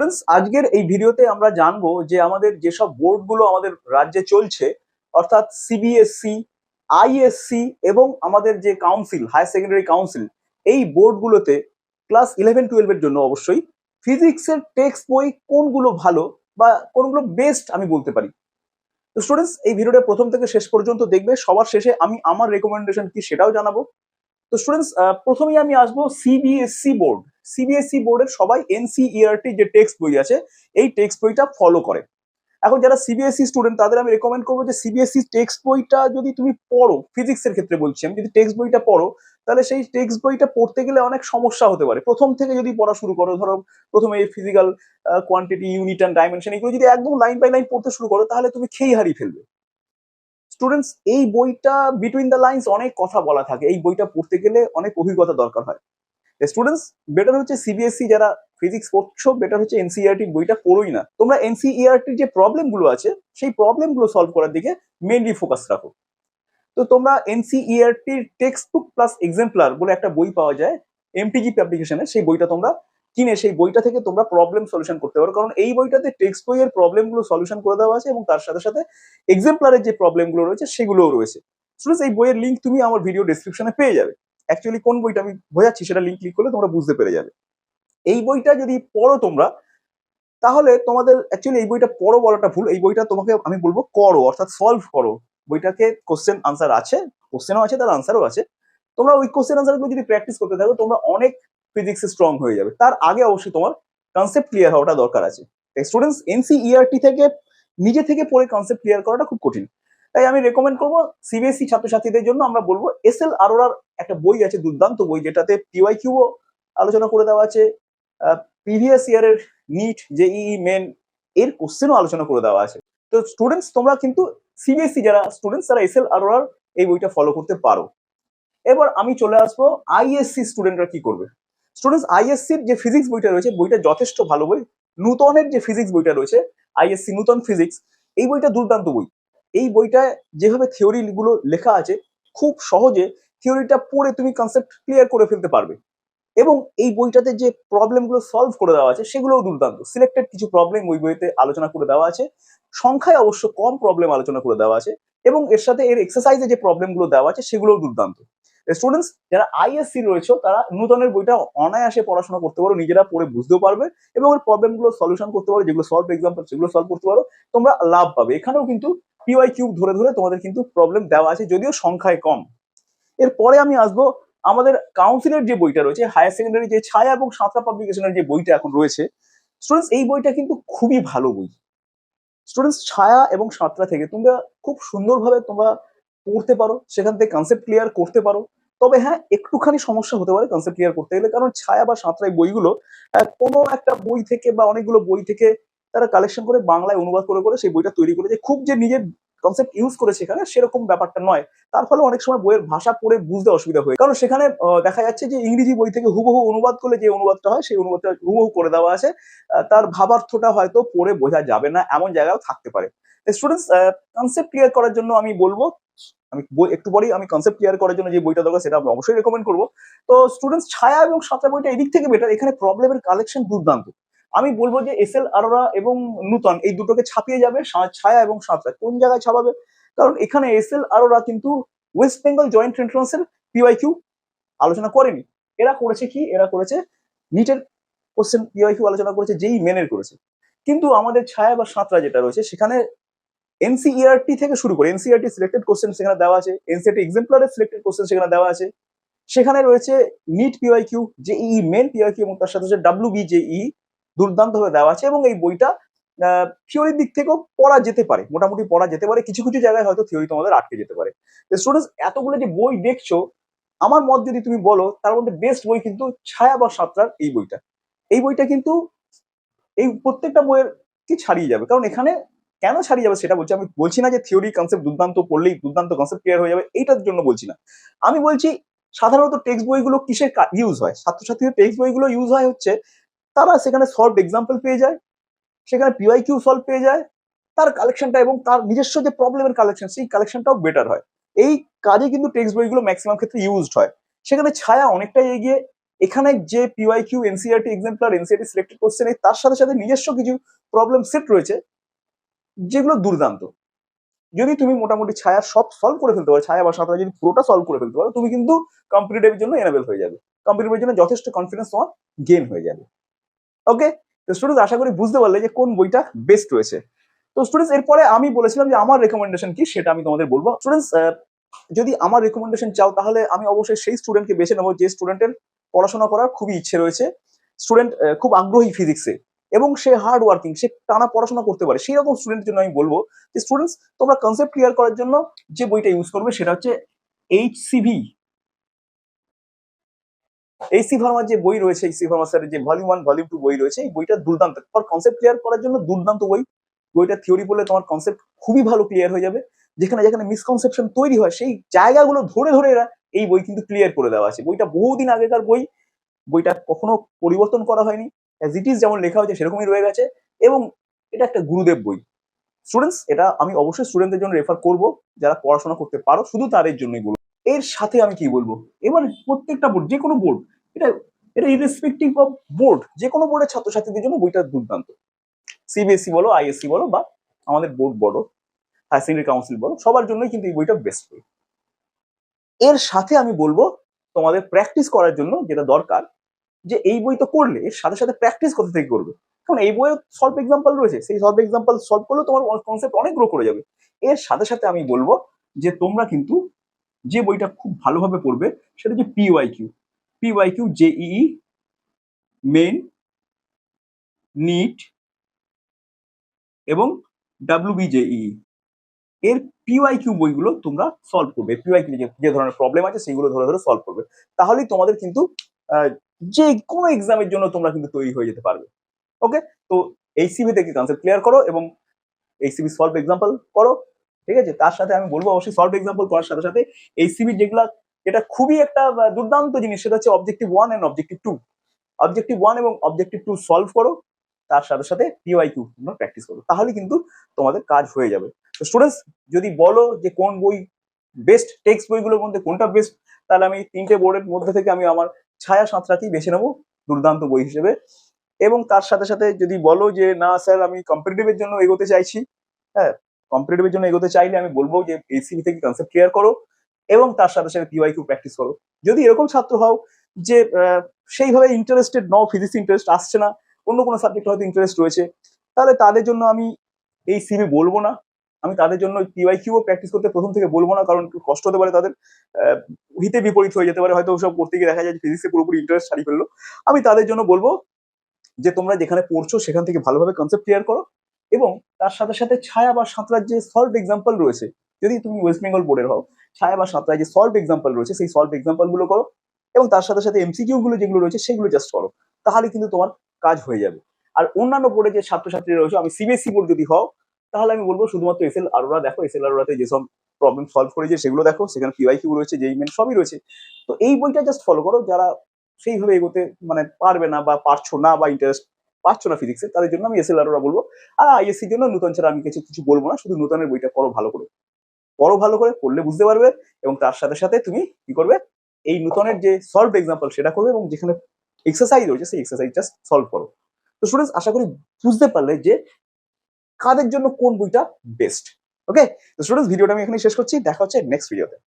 Friends, আজকের এই ভিডিওতে আমরা জানব যে আমাদের যেসব বোর্ডগুলো আমাদের রাজ্যে চলছে অর্থাৎ সিবিএসসি আইএসসি এবং আমাদের যে কাউন্সিল হায়ার সেকেন্ডারি কাউন্সিল এই বোর্ডগুলোতে ক্লাস ইলেভেন টুয়েলভের জন্য অবশ্যই ফিজিক্সের টেক্সট বই কোনগুলো ভালো বা কোনগুলো বেস্ট আমি বলতে পারি। তো স্টুডেন্টস এই ভিডিওটা প্রথম থেকে শেষ পর্যন্ত দেখবে সবার শেষে আমি আমার রেকমেন্ডেশন কি সেটাও জানাব। তো স্টুডেন্টস প্রথমেই আমি আসব সিবিএসসি বোর্ড সিবিএসসি বোর্ডের সবাই এনসিইআরটি যে টেক্সট বই আছে, এই টেক্সট বইটা ফলো করে। এখন যারা সিবিএসই স্টুডেন্ট তাদের আমি রেকমেন্ড করব যে সিবিএসই টেক্সট বইটা যদি তুমি পড়ো ফিজিক্সের ক্ষেত্রে বলছি আমি, যদি টেক্সট বইটা পড়ো, তাহলে সেই টেক্সট বইটা পড়তে গেলে অনেক সমস্যা হতে পারে। প্রথম থেকে যদি পড়া শুরু করো, ধরো প্রথমে physical quantity unit and dimension এগুলো যদি একদম লাইন বাই লাইন পড়তে শুরু করো, তাহলে তুমি খেয়ে হারিয়ে ফেলবে। স্টুডেন্টস এই বইটা বিটুইন দ্য লাইন্স অনেক কথা বলা থাকে। এই বইটা পড়তে গেলে অনেক অভিজ্ঞতা দরকার হয়। স্টুডেন্টস বেটার হচ্ছে সিবিএসসি যারা ফিজিক্স পড়ছো বেটার হচ্ছে এনসিইআরটি বইটা পড়োই না। তোমরা এনসিইআরটির যে প্রবলেমগুলো আছে, সেই প্রবলেমগুলো সলভ করার দিকে মেনলি ফোকাস রাখো। তো তোমরা এনসিইআরটির টেক্সট বুক প্লাস এক্সাম্পলার বলে একটা বই পাওয়া যায় এমটিজি অ্যাপ্লিকেশনে সেই বইটা তোমরা কিনে, সেই বইটা থেকে তোমরা প্রবলেম সলিউশন করতে পারো। কারণ এই বইটাতে টেক্সট বইয়ের প্রবলেমগুলো সলিউশন করে দেওয়া আছে এবং তার সাথে সাথে এক্সাম্পলারের যে প্রবলেমগুলো রয়েছে, সেগুলোও রয়েছে। স্টুডেন্টস এই বইয়ের লিঙ্ক তুমি আমার ভিডিও ডিসক্রিপশনে পেয়ে যাবে। অ্যাকচুয়ালি কোন বইটা আমি বোঝাচ্ছি সেটা লিঙ্ক ক্লিক করলে তোমরা বুঝতে পেরে যাবে। এই বইটা যদি পড়ো তোমরা, তাহলে তোমাদের অ্যাকচুয়ালি এই বইটা পড়ো বলাটা ভুল। এই বইটা তোমাকে আমি বলব করো, অর্থাৎ সলভ করো। বইটাকে কোশ্চেন আনসার আছে কোশ্চেনও আছে, তার আনসারও আছে। তোমরা ওই কোশ্চেন আনসারগুলো যদি প্র্যাকটিস করতে থাকো, তোমরা অনেক ফিজিক্সে স্ট্রং হয়ে যাবে। তার আগে অবশ্যই তোমার কনসেপ্ট ক্লিয়ার হওয়াটা দরকার আছে। স্টুডেন্টস এনসিইআরটি থেকে, নিজে থেকে পড়ে কনসেপ্ট ক্লিয়ার করাটা খুব কঠিন। তাই আমি রেকমেন্ড করব সিবিএসসি ছাত্রছাত্রীদের জন্য আমরা বলব এস এল আরোরার একটা বই আছে, দুর্দান্ত বই, যেটাতে পিওয়াই কিউও আলোচনা করে দেওয়া আছে। প্রিভিয়াস ইয়ারের নিট জেইই মেন এর কোশ্চেনও আলোচনা করে দেওয়া আছে। তো স্টুডেন্টস তোমরা কিন্তু সিবিএসসি যারা স্টুডেন্টস তারা এস এল আরোরার এই বইটা ফলো করতে পারো। এবার আমি চলে আসব আইএসসি স্টুডেন্টরা কি করবে? স্টুডেন্টস আইএসসির যে ফিজিক্স বইটা রয়েছে, বইটা যথেষ্ট ভালো বই। নূতনের যে ফিজিক্স বইটা রয়েছে আইএসসি নূতন ফিজিক্স এই বইটা দুর্দান্ত বই। এই বইটায় যেভাবে থিওরি গুলো লেখা আছে, খুব সহজে থিওরিটা পড়ে তুমি কনসেপ্ট ক্লিয়ার করে ফেলতে পারবে। এবং এই বইটাতে যে প্রবলেমগুলো সলভ করে দেওয়া আছে, সেগুলোও দুর্দান্ত। সিলেক্টেড কিছু প্রবলেম ওই বইতে আলোচনা করে দেওয়া আছে। সংখ্যায় অবশ্য কম প্রবলেম আলোচনা করে দেওয়া আছে এবং এর সাথে এর এক্সারসাইজে যে প্রবলেমগুলো দেওয়া আছে, সেগুলোও দুর্দান্ত। স্টুডেন্টস যারা আইএসসি রয়েছে, তারা নূতনের বইটা অনায়াসে পড়াশোনা করতে পারো, নিজেরা পড়ে বুঝতেও পারবে এবং এর প্রবলেমগুলো সলিউশন করতে পারো, যেগুলো সলভ এক্সাম্পল সেগুলো সলভ করতে পারো, তোমরা লাভ পাবে। এখানেও কিন্তু পিওয়াই কিউব ধরে ধরে তোমাদের কিন্তু প্রবলেম দেওয়া আছে, যদিও সংখ্যায় কম। এরপরে আমি আসব আমাদের কাউন্সিলের যে বইটা রয়েছে হায়ার সেকেন্ডারি যে ছায়া এবং সাঁতরা পাবলিকেশনের যে বইটা এখন রয়েছে স্টুডেন্টস এই বইটা কিন্তু খুবই ভালো বই। স্টুডেন্টস ছায়া এবং সাঁতরা থেকে তোমরা খুব সুন্দরভাবে তোমরা পড়তে পারো, সেখান থেকে কনসেপ্ট ক্লিয়ার করতে পারো। তবে হ্যাঁ একটুখানি সমস্যা হতে পারে কনসেপ্ট ক্লিয়ার করতে গেলে, কারণ ছায়া বা সাঁতরাই বইগুলো কোনো একটা বই থেকে বা অনেকগুলো বই থেকে তারা কালেকশন করে বাংলায় অনুবাদ করে করে সেই বইটা তৈরি করেছে। খুব যে নিজের কনসেপ্ট ইউজ করে সেখানে সেরকম ব্যাপারটা নয়। তার ফলে অনেক সময় বইয়ের ভাষা পড়ে বুঝতে অসুবিধা হয়। কারণ সেখানে দেখা যাচ্ছে যে ইংরেজি বই থেকে হুবহু অনুবাদ করলে যে অনুবাদটা হয়, সেই অনুবাদটা হুবহু করে দেওয়া আছে। তার ভাবার্থটা হয়তো পড়ে বোঝা যাবে না, এমন জায়গাও থাকতে পারে। স্টুডেন্টস কনসেপ্ট ক্লিয়ার করার জন্য আমি বলব, আমি বই, একটু পরেই আমি কনসেপ্ট ক্লিয়ার করার জন্য যে বইটা দরকার, সেটা আমি অবশ্যই রেকমেন্ড করব। তো স্টুডেন্টস ছায়া এবং সাঁতরা বইটা এদিক থেকে বেটার এখানে প্রবলেমের কালেকশন দুর্দান্ত। আমি বলব যে এস এল আরোরা এবং নূতন এই দুটোকে ছাপিয়ে যাবে ছায়া এবং সাঁতরা কোন জায়গায় ছাপাবে? কারণ এখানে এস এল আরোরা কিন্তু ওয়েস্ট বেঙ্গল জয়েন্ট এন্ট্রান্সের পিওয়াই কিউ আলোচনা করেনি। এরা করেছে কি? এরা করেছে নিটের কোশ্চেন পিওয়াই কিউ আলোচনা করেছে, যেই মেনের করেছে। কিন্তু আমাদের ছায়া বা সাঁতরা যেটা রয়েছে, সেখানে এনসিইআরটি থেকে শুরু করে এনসিইআরটি সিলেক্টেড কোশ্চেন সেখানে দেওয়া আছে এনসিআরটি এক্সাম্পলারের সিলেক্টেড কোশ্চেন সেখানে দেওয়া আছে। সেখানে রয়েছে NEET P Y Q JEE main P Y Q এবং তার সাথে হচ্ছে ডাব্লিউ বি জেই দুর্দান্তভাবে দেওয়া আছে এবং এই বইটা থিওরির দিক থেকেও পড়া যেতে পারে, মোটামুটি পড়া যেতে পারে, কিছু কিছু জায়গায় হয়তো থিওরি তোমাদের আটকে যেতে পারে। স্টুডেন্টস এতগুলো যে বই দেখছ, আমার মত যদি তুমি বলো, তার মধ্যে বেস্ট বই কিন্তু ছায়া বা সাঁতরার এই বইটা। এই বইটা কিন্তু এই প্রত্যেকটা বইয়ের কি ছাড়িয়ে যাবে? কারণ এখানে কেন ছাড়িয়ে যাবে সেটা বলছি, আমি বলছি না যে থিওরি কনসেপ্ট দুর্দান্ত, পড়লেই দুর্দান্ত কনসেপ্ট ক্লিয়ার হয়ে যাবে, এইটার জন্য বলছি না। আমি বলছি, সাধারণত টেক্সট বইগুলো কিসের ইউজ হয়? ছাত্রছাত্রীদের টেক্সট বইগুলো ইউজ হয় হচ্ছে তারা সেখানে সলভ এক্সাম্পল পেয়ে যায়, সেখানে পিওয়াই কিউ সলভ পেয়ে যায়, তার কালেকশনটা এবং তার নিজস্ব যে প্রবলেমের কালেকশন সেই কালেকশনটাও বেটার হয়। এই কাজে কিন্তু টেক্সট বইগুলো ম্যাক্সিমাম ক্ষেত্রে ইউজড হয়। সেখানে ছায়া অনেকটাই এগিয়ে, এখানে যে P Y Q NCERT exemplar NCERT selected question তার সাথে সাথে নিজস্ব কিছু প্রবলেম সেট রয়েছে, যেগুলো দুর্দান্ত। যদি তুমি মোটামুটি ছায়া সব সলভ করে ফেলতে পারো, ছায়া বা সাঁতারা যদি পুরোটা সলভ করে ফেলতে পারো, তুমি কিন্তু কম্পিটিটিভের জন্য এনাবেল হয়ে যাবে। কম্পিটিটিভের জন্য যথেষ্ট কনফিডেন্স তোমার গেন হয়ে যাবে। ওকে তো স্টুডেন্টস আশা করি বুঝতে পারলে যে কোন বইটা বেস্ট রয়েছে। তো স্টুডেন্টস এরপরে আমি বলেছিলাম যে আমার রেকমেন্ডেশন কি সেটা আমি তোমাদের বলব। স্টুডেন্টস যদি আমার রেকমেন্ডেশন চাও তাহলে আমি অবশ্যই সেই স্টুডেন্টকে বেছে নেব যে স্টুডেন্টের পড়াশোনা করার খুবই ইচ্ছে রয়েছে। স্টুডেন্ট খুব আগ্রহী ফিজিক্সে এবং সে হার্ড ওয়ার্কিং সে টানা পড়াশোনা করতে পারে। সেই রকম স্টুডেন্টের জন্য আমি বলব যে স্টুডেন্টস তোমরা কনসেপ্ট ক্লিয়ার করার জন্য যে বইটা ইউজ করবে সেটা হচ্ছে এইচসিভি এইচসি ভার্মার যে বই রয়েছে এইচসি ভার্মা স্যারের যে ভলিউম ওয়ান ভলিউম টু বই রয়েছে, এই বইটা দুর্দান্ত। তোমার কনসেপ্ট ক্লিয়ার করার জন্য দুর্দান্ত বই। বইটা থিওরি পড়লে তোমার কনসেপ্ট খুবই ভালো ক্লিয়ার হয়ে যাবে। যেখানে যেখানে মিসকনসেপশন তৈরি হয়, সেই জায়গাগুলো ধরে ধরে এরা এই বই কিন্তু ক্লিয়ার করে দেওয়া আছে। বইটা বহুদিন আগেকার বই। বইটা কখনো পরিবর্তন করা হয়নি। অ্যাজ ইট ইজ যেমন লেখা হয়েছে, সেরকমই রয়ে গেছে। এবং এটা একটা গুরুদেব বই। স্টুডেন্টস এটা আমি অবশ্যই স্টুডেন্টদের জন্য রেফার করব। যারা পড়াশোনা করতে পারো, শুধু তাদের জন্যই বলব। এর সাথে আমি কি বলব? এবার প্রত্যেকটা বোর্ড যে কোনো বোর্ড এটা এটা ইরেসপেক্টিভ অফ বোর্ড যে কোনো বোর্ডের ছাত্রছাত্রীদের জন্য বইটা দুর্দান্ত। সিবিএসসি বলো আইএসসি বলো, বা আমাদের বোর্ড বলো হায়ার সেকেন্ডারি কাউন্সিল বলো, সবার জন্যই কিন্তু এই বইটা বেস্ট বই। এর সাথে আমি বলব, তোমাদের প্র্যাকটিস করার জন্য যেটা দরকার, যে এই বই তো করলে এর সাথে সাথে প্র্যাকটিস কোথা থেকে করবে? কারণ এই বইয়ে সলভ এক্সাম্পল রয়েছে, সেই সলভ এক্সাম্পল সলভ করলেও তোমার কনসেপ্ট অনেক গ্রো করে যাবে। এর সাথে সাথে আমি বলব যে তোমরা কিন্তু যে বইটা খুব ভালোভাবে পড়বে, সেটা হচ্ছে P Y Q Q JEE main NEET এবং ডাব্লিউবিজেই এর পিওয়াই কিউ বইগুলো তোমরা সলভ করবে। পিওয়াই কিউ যে ধরনের প্রবলেম আছে, সেগুলো ধরে ধরে সলভ করবে। তাহলেই তোমাদের কিন্তু যে কোনো এক্সামের জন্য তোমরা কিন্তু তৈরি হয়ে যেতে পারবে। ওকে তো এই সিবি থেকে কনসেপ্ট ক্লিয়ার করো এবং এই সিবি সলভ এক্সাম্পল করো। ঠিক আছে? তার সাথে আমি বলব অবশ্যই সলভ এক্সাম্পল করার সাথে সাথে এই যেগুলা এটা খুবই একটা দুর্দান্ত জিনিস। সেটা হচ্ছে objective one and objective two objective one এবং অবজেক্টিভ টু সলভ করো, তার সাথে সাথে পিওয়াই কিউ তোমরা প্র্যাকটিস করো। তাহলে কিন্তু তোমাদের কাজ হয়ে যাবে। তো স্টুডেন্টস যদি বলো যে কোন বই বেস্ট টেক্সট বইগুলোর মধ্যে কোনটা বেস্ট তাহলে আমি তিনটে বোর্ডের মধ্যে থেকে আমি আমার ছায়া সাঁতরাকেই বেছে নেব দুর্দান্ত বই হিসেবে। এবং তার সাথে সাথে যদি বলো যে, না স্যার, আমি কম্পিটিটিভের জন্য এগোতে চাইছি। হ্যাঁ কম্পিটিটিভের জন্য এগোতে চাইলে আমি বলব যে এসিবি থেকে কনসেপ্ট ক্লিয়ার করো। এবং তার সাথে সাথে পিওয়াই কিউ প্র্যাকটিস করো। যদি এরকম ছাত্র হও যে সেইভাবে ইন্টারেস্টেড নও ফিজিক্স ইন্টারেস্ট আসছে না, অন্য কোনো সাবজেক্ট হয়তো ইন্টারেস্ট রয়েছে, তাহলে তাদের জন্য আমি এই সিবি বলব না। আমি তাদের জন্য পিওয়াই কিউ প্র্যাকটিস করতে প্রথম থেকে বলব না, কারণ কষ্ট হতে পারে তাদের হিতে বিপরীত হয়ে যেতে পারে, হয়তো ওসব করতে গিয়ে দেখা যায় যে ফিজিক্সে পুরোপুরি ইন্টারেস্ট হারিয়ে ফেলল। আমি তাদের জন্য বলব যে, তোমরা যেখানে পড়ছো সেখান থেকে ভালোভাবে কনসেপ্ট ক্লিয়ার করো এবং তার সাথে সাথে ছায়া বা সাঁতরার যে সলভ এক্সাম্পল রয়েছে, যদি তুমি ওয়েস্ট বেঙ্গল বোর্ডের হও ছায়া বা সাঁতরায় যে সলভ এক্সাম্পল রয়েছে, সেই সলভ এক্সাম্পলগুলো করো এবং তার সাথে সাথে এমসিকিউ গুলো যেগুলো রয়েছে, সেগুলো জাস্ট করো। তাহলে কিন্তু তোমার কাজ হয়ে যাবে। আর অন্যান্য বোর্ডে যে ছাত্রছাত্রীরা রয়েছে, আমি সিবিএসসি বোর্ড যদি হও, তাহলে আমি বলব শুধুমাত্র এসএল আরোরা দেখো। এসএল আরোরাতে যেসব প্রবলেম সলভ করেছে, সেগুলো দেখো। সেখানে পিওয়াই কিউ রয়েছে, যেই মেন সবই রয়েছে। তো এই বইটা জাস্ট ফলো করো। যারা সেইভাবে এগোতে মানে পারবে না বা পারছ না বা ইন্টারেস্ট পাচ্ছ না ফিজিক্সে তাদের জন্য আমি এসএল আরোরা বলব। আর আইএসসির জন্য নূতন ছাড়া আমি কিছু কিছু বলব না। শুধু নূতনের বইটা পড়ো ভালো করে। পড়ো ভালো করে, পড়লে বুঝতে পারবে এবং তার সাথে সাথে তুমি কি করবে? এই নূতনের যে সলভ এক্সাম্পল সেটা করবে এবং যেখানে এক্সারসাইজ রয়েছে সেই এক্সারসাইজ জাস্ট সলভ করো। তো স্টুডেন্টস আশা করি বুঝতে পারলে যে কাদের জন্য কোন বইটা বেস্ট ওকে তো স্টুডেন্টস ভিডিওটা আমি এখানে শেষ করছি, দেখা হচ্ছে নেক্সট ভিডিওতে